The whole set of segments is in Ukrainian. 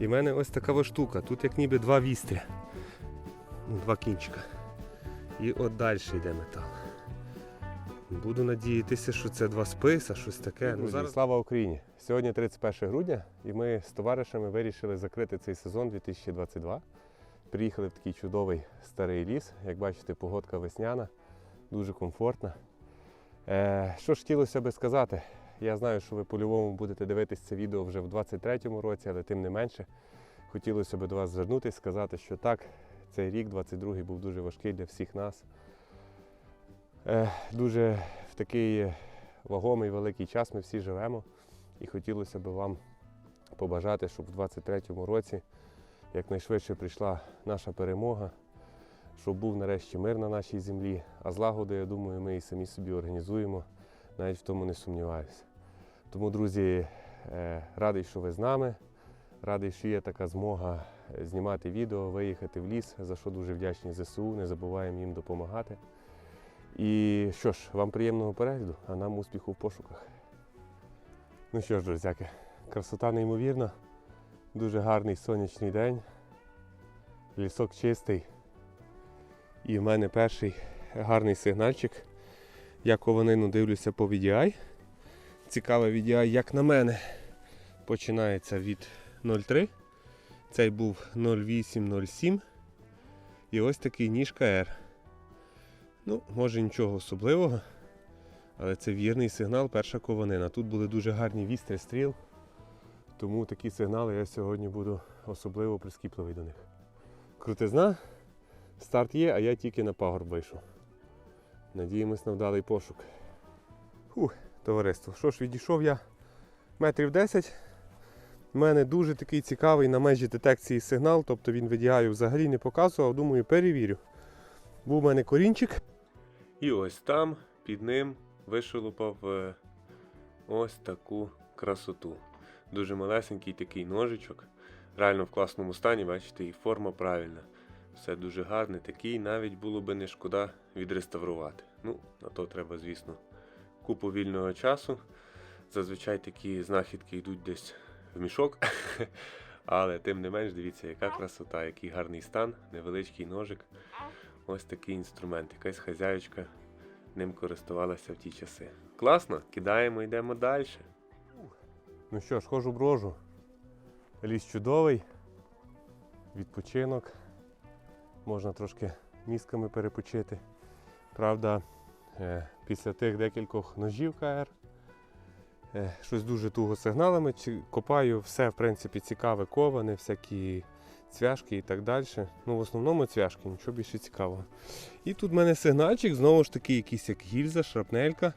І в мене ось така штука. Тут як ніби два вістря. Ну, Два кінчика. І от далі йде метал. Буду надіятися, що це два списа, щось таке. Ну, зараз... Слава Україні! Сьогодні 31 грудня, і ми з товаришами вирішили закрити цей сезон 2022. Приїхали в такий чудовий старий ліс. Як бачите, погодка весняна, дуже комфортна. Е, що ж хотілося би сказати? Я знаю, що ви по-любому будете дивитися це відео вже в 23-му році, але тим не менше хотілося б до вас звернутися, сказати, що так, цей рік, 22-й, був дуже важкий для всіх нас. Е, дуже в такий вагомий великий час ми всі живемо. І хотілося б вам побажати, щоб в 23-му році якнайшвидше прийшла наша перемога, щоб був нарешті мир на нашій землі. А злагоду, я думаю, ми і самі собі організуємо, навіть в тому не сумніваюся. Тому, друзі, е, радий, що ви з нами. Радий, що є така змога е, знімати відео, виїхати в ліс, за що дуже вдячні ЗСУ, не забуваємо їм допомагати. І що ж, вам приємного перегляду, а нам успіху в пошуках. Ну що ж, друзяки, красота неймовірна, дуже гарний сонячний день, лісок чистий. І в мене перший гарний сигнальчик. Я кованину дивлюся по VDI. Цікаве VDI, як на мене, починається від 0,3. Цей був 0,8-0,7. І ось такий ніжка R. Ну, може нічого особливого. Але це вірний сигнал, перша кованина. Тут були дуже гарні вістрі стріл, тому такі сигнали я сьогодні буду особливо прискіпливий до них. Крутизна, старт є, а я тільки на пагорб вийшов. Надіємось на вдалий пошук. Фух, товариство. Що ж, відійшов я метрів 10. У мене дуже такий цікавий на межі детекції сигнал, тобто він виділяю взагалі не показував, думаю, перевірю. Був у мене корінчик. І ось там під ним вишелупав е, ось таку красоту. Дуже малесенький такий ножичок. Реально в класному стані, бачите, і форма правильна. Все дуже гарне, такий навіть було би не шкода відреставрувати. Ну, на то треба, звісно, купу вільного часу. Зазвичай такі знахідки йдуть десь в мішок. Але тим не менш, дивіться, яка красота, який гарний стан, невеличкий ножик. Ось такий інструмент. Якась хазяючка ним користувалася в ті часи. Класно, кидаємо, йдемо далі. Ну що ж, хожу брожу. Ліс чудовий, відпочинок. Можна трошки мізками перепочити. Правда, після тих декількох ножів КР е, щось дуже туго сигналами. Копаю все, в принципі, цікаве коване, всякі цвяшки і так далі. Ну, в основному цвяшки, нічого більше цікавого. І тут в мене сигнальчик, знову ж таки, якийсь як гільза, шрапнелька.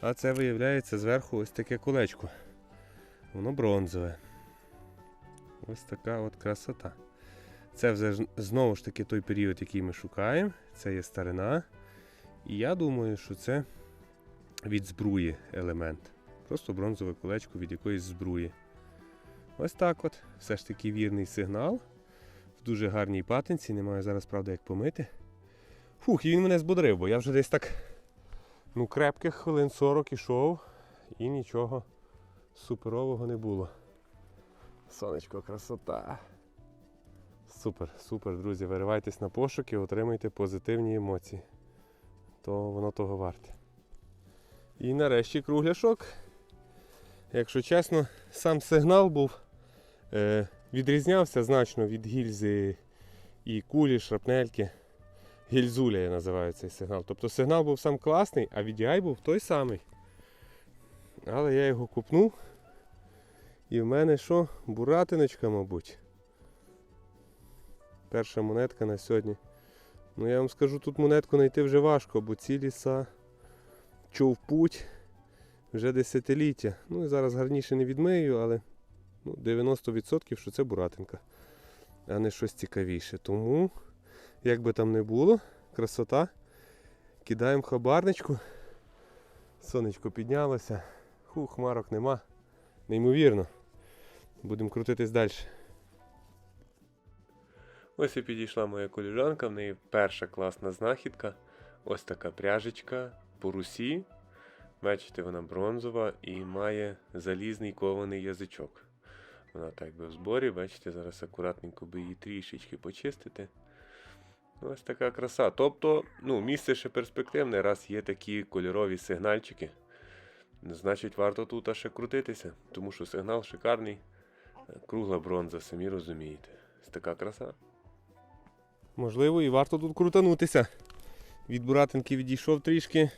А це виявляється зверху ось таке колечко. Воно бронзове. Ось така от красота. Це вже знову ж таки той період, який ми шукаємо. Це є старина. І я думаю, що це від збруї елемент. Просто бронзове колечко від якоїсь збруї. Ось так от. Все ж таки вірний сигнал. В дуже гарній патинці. Не маю зараз, правда, як помити. Фух, і він мене збодрив, бо я вже десь так ну, крепких хвилин 40 ішов і нічого суперового не було. Сонечко, красота. Супер, супер, друзі. Виривайтесь на пошуки, отримайте позитивні емоції. То воно того варте. І нарешті кругляшок. Якщо чесно, сам сигнал був е, відрізнявся значно від гільзи і кулі, шрапнельки. Гільзуля я називаю цей сигнал. Тобто сигнал був сам класний, а VDI був той самий. Але я його купнув. І в мене що? Буратиночка, мабуть. Перша монетка на сьогодні. Ну я вам скажу, тут монетку знайти вже важко, бо ці ліса чув путь вже десятиліття. Ну і зараз гарніше не відмию, але ну, 90% що це буратинка, а не щось цікавіше. Тому, як би там не було, красота. Кидаємо хабарничку. Сонечко піднялося. Ху, хмарок нема. Неймовірно. Будемо крутитись далі. Ось і підійшла моя коліжанка, в неї перша класна знахідка. Ось така пряжечка по русі. Бачите, вона бронзова і має залізний кований язичок. Вона так би в зборі, бачите, зараз акуратненько би її трішечки почистити. Ось така краса. Тобто, ну, місце ще перспективне, раз є такі кольорові сигнальчики. Значить, варто тут ще крутитися, тому що сигнал шикарний. Кругла бронза, самі розумієте. Ось така краса. Можливо, і варто тут крутанутися. Від буратинки відійшов трішки.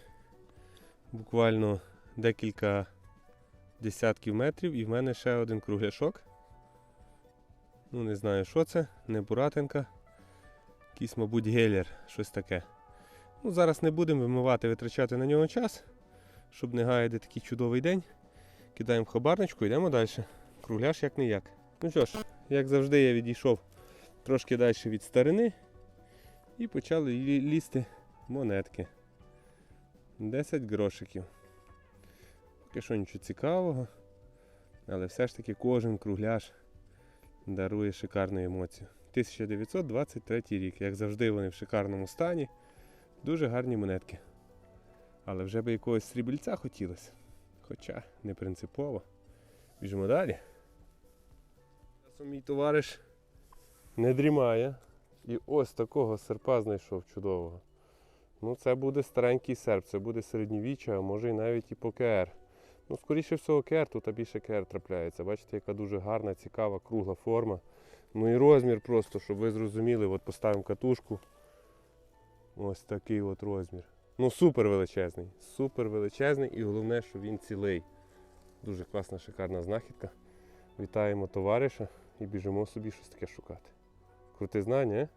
Буквально декілька десятків метрів, і в мене ще один кругляшок. Ну, не знаю, що це, не буратинка. Якийсь, мабуть, гелер, щось таке. Ну, зараз не будемо вимивати, витрачати на нього час, щоб не гаяти такий чудовий день. Кидаємо в хабарничку, йдемо далі. Кругляш як не як. Ну що ж, як завжди, я відійшов трошки далі від старини і почали лізти монетки. 10 грошиків. Поки що нічого цікавого, але все ж таки кожен кругляш дарує шикарну емоцію. 1923 рік, як завжди, вони в шикарному стані. Дуже гарні монетки. Але вже би якогось срібільця хотілося. Хоча не принципово. Біжимо далі. Часом мій товариш не дрімає. І ось такого серпа знайшов чудового. Ну, це буде старенький серп, це буде середньовіччя, а може і навіть і по КР. Ну, скоріше всього, КР, тут більше КР трапляється. Бачите, яка дуже гарна, цікава, кругла форма. Ну і розмір просто, щоб ви зрозуміли, от поставимо катушку. Ось такий от розмір. Ну, супер величезний. Супер величезний і головне, що він цілий. Дуже класна, шикарна знахідка. Вітаємо товариша і біжимо собі щось таке шукати. Крутизна, ні?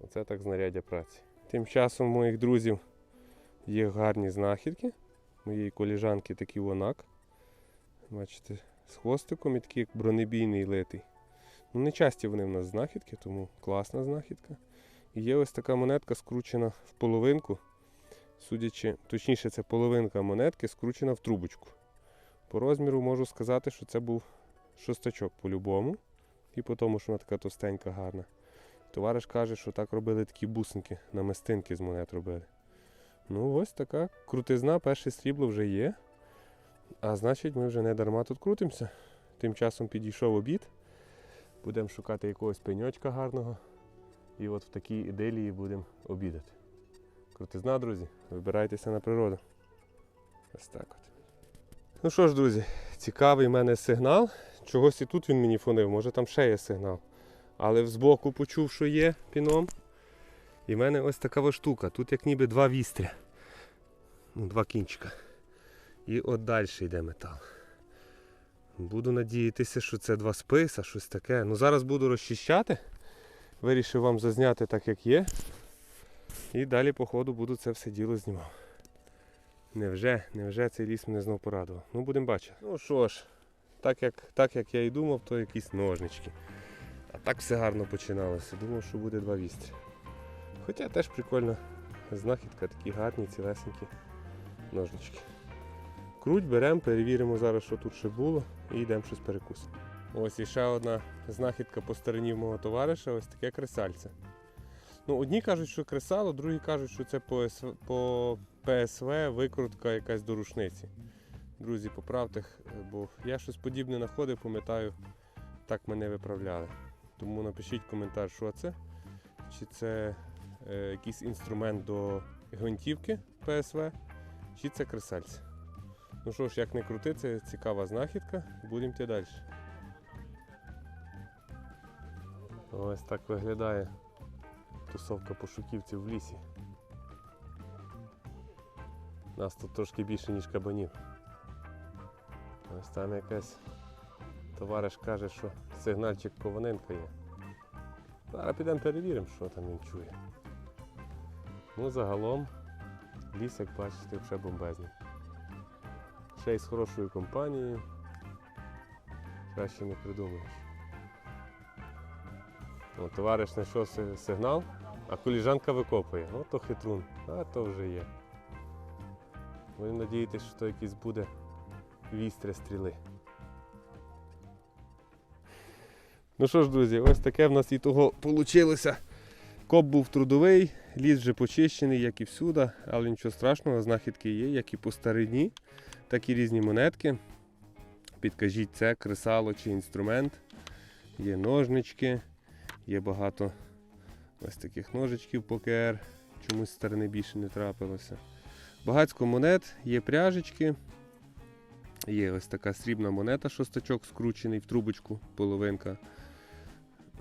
Оце так знаряддя праці. Тим часом у моїх друзів є гарні знахідки. Моєї коліжанки такий вонак. Бачите, з хвостиком і такий бронебійний литий. Ну, не часті вони в нас знахідки, тому класна знахідка. І є ось така монетка скручена в половинку. Судячи, точніше, це половинка монетки скручена в трубочку. По розміру можу сказати, що це був шостачок по-любому. І по тому, що вона така товстенька, гарна. Товариш каже, що так робили такі бусинки, намистинки з монет робили. Ну, ось така крутизна, перше срібло вже є. А значить, ми вже не дарма тут крутимося. Тим часом підійшов обід. Будемо шукати якогось пеньочка гарного. І от в такій іделії будемо обідати. Крутизна, друзі, вибирайтеся на природу. Ось так от. Ну що ж, друзі, цікавий в мене сигнал. Чогось і тут він мені фонив, може там ще є сигнал. Але збоку почув, що є піном. І в мене ось така штука. Тут як ніби два вістря. Ну, два кінчика. І от далі йде метал. Буду надіятися, що це два списа, щось таке. Ну зараз буду розчищати. Вирішив вам зазняти так, як є. І далі, по ходу, буду це все діло знімав. Невже, невже цей ліс мене знов порадував? Ну, будемо бачити. Ну що ж, так як, так як я і думав, то якісь ножнички. А так все гарно починалося. Думав, що буде два вістря. Хоча теж прикольна знахідка, такі гарні, цілесенькі ножнички. Круть, беремо, перевіримо зараз, що тут ще було, і йдемо щось перекусимо. Ось іще одна знахідка по стороні мого товариша, ось таке кресальце. Ну, одні кажуть, що кресало, другі кажуть, що це по ПСВ викрутка якась до рушниці. Друзі, поправте, бо я щось подібне знаходив, пам'ятаю, так мене виправляли. Тому напишіть коментар, що це. Чи це е, якийсь інструмент до гвинтівки ПСВ, чи це кресальце. Ну що ж, як не крути, це цікава знахідка. Будемо йти далі. Ось так виглядає тусовка пошуківців в лісі. Нас тут трошки більше, ніж кабанів. Ось там якась товариш каже, що сигнальчик Кованенка є. Зараз підемо перевіримо, що там він чує. Ну, загалом, ліс, як бачите, вже бомбезний. Ще й з хорошою компанією. Краще не придумаєш. О, товариш знайшов сигнал, а коліжанка викопує. О, то хитрун, а то вже є. Будемо надіятися, що то якийсь буде вістря стріли. Ну що ж, друзі, ось таке в нас і того вийшло. Коп був трудовий, ліс вже почищений, як і всюди, але нічого страшного, знахідки є, як і по старині, так і різні монетки. Підкажіть, це кресало чи інструмент. Є ножнички, є багато ось таких ножичків покер. Чомусь з сторони більше не трапилося. Багацько монет, є пряжечки. Є ось така срібна монета, шостачок скручений в трубочку, половинка.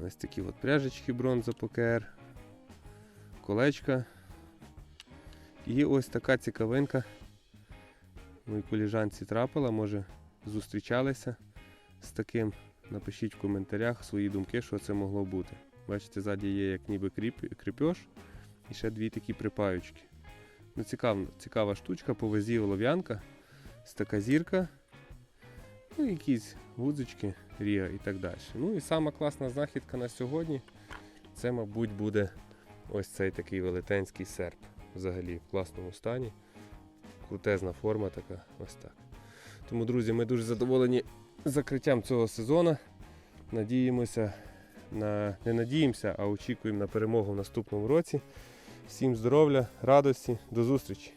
Ось такі от пряжечки бронза покер, колечка. І ось така цікавинка. Моїй коліжанці трапила, може зустрічалися з таким. Напишіть в коментарях свої думки, що це могло бути. Бачите, ззаді є як ніби кріп, кріпеж і ще дві такі припаючки. Ну, цікава, цікава штучка, по вазі олов'янка, така зірка, ну якісь гудзички, ріга і так далі. Ну і сама класна знахідка на сьогодні це, мабуть, буде ось цей такий велетенський серп. Взагалі в класному стані. Крутезна форма така, ось так. Тому, друзі, ми дуже задоволені закриттям цього сезону. Надіємося на не надіємося, а очікуємо на перемогу в наступному році. Всім здоров'я, радості, до зустрічі!